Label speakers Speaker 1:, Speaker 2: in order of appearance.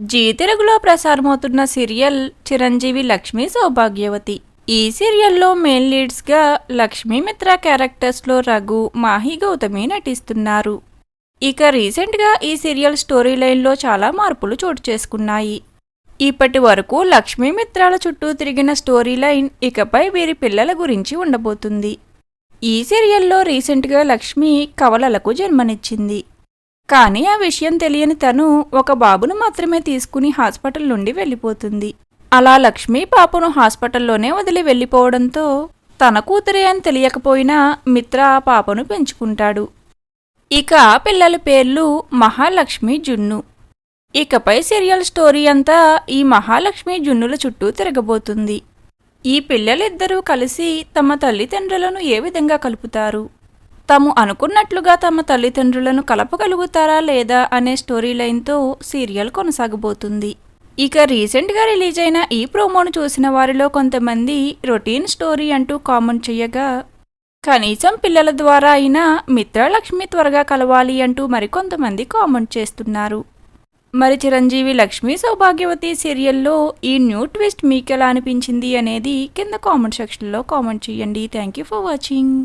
Speaker 1: G తెలుగులో ప్రసారమవుతున్న serial Chiranjeevi Lakshmi Sowbhagyavathi. ఈ సీరియల్లో మెయిన్ లీడ్స్గా లక్ష్మీ మిత్ర క్యారెక్టర్స్లో రఘు మాహి గౌతమి నటిస్తున్నారు. ఇక రీసెంట్గా ఈ సీరియల్ స్టోరీ లైన్లో చాలా మార్పులు చోటు చేసుకున్నాయి. ఇప్పటి వరకు లక్ష్మీ మిత్రాల చుట్టూ తిరిగిన స్టోరీ లైన్ ఇకపై వీరి పిల్లల గురించి ఉండబోతుంది. ఈ సీరియల్లో రీసెంట్గా లక్ష్మి కవలలకు జన్మనిచ్చింది. కానీ ఆ విషయం తెలియని తను ఒక బాబును మాత్రమే తీసుకుని హాస్పిటల్ నుండి వెళ్ళిపోతుంది. అలా లక్ష్మి పాపను హాస్పిటల్లోనే వదిలి వెళ్ళిపోవడంతో తన కూతురే అని తెలియకపోయినా మిత్ర ఆ పాపను పెంచుకుంటాడు. ఇక ఆ పిల్లల పేర్లు మహాలక్ష్మి జున్ను. ఇకపై సీరియల్ స్టోరీ అంతా ఈ మహాలక్ష్మి జున్నుల చుట్టూ తిరగబోతుంది. ఈ పిల్లలిద్దరూ కలిసి తమ తల్లిదండ్రులను ఏ విధంగా కలుపుతారు? తాము అనుకున్నట్లుగా తమ తల్లిదండ్రులను కలపగలుగుతారా లేదా అనే స్టోరీ లైన్తో సీరియల్ కొనసాగబోతుంది. ఇక రీసెంట్గా రిలీజ్ అయిన ఈ ప్రోమోను చూసిన వారిలో కొంతమంది రొటీన్ స్టోరీ అంటూ కామెంట్ చేయగా కనీసం పిల్లల ద్వారా అయినా మిత్రలక్ష్మి త్వరగా కలవాలి అంటూ మరికొంతమంది కామెంట్ చేస్తున్నారు. మరి చిరంజీవి లక్ష్మీ సౌభాగ్యవతి సీరియల్లో ఈ న్యూ ట్విస్ట్ మీకెలా అనిపించింది అనేది కింద కామెంట్ సెక్షన్లో కామెంట్ చేయండి. Thank you for watching.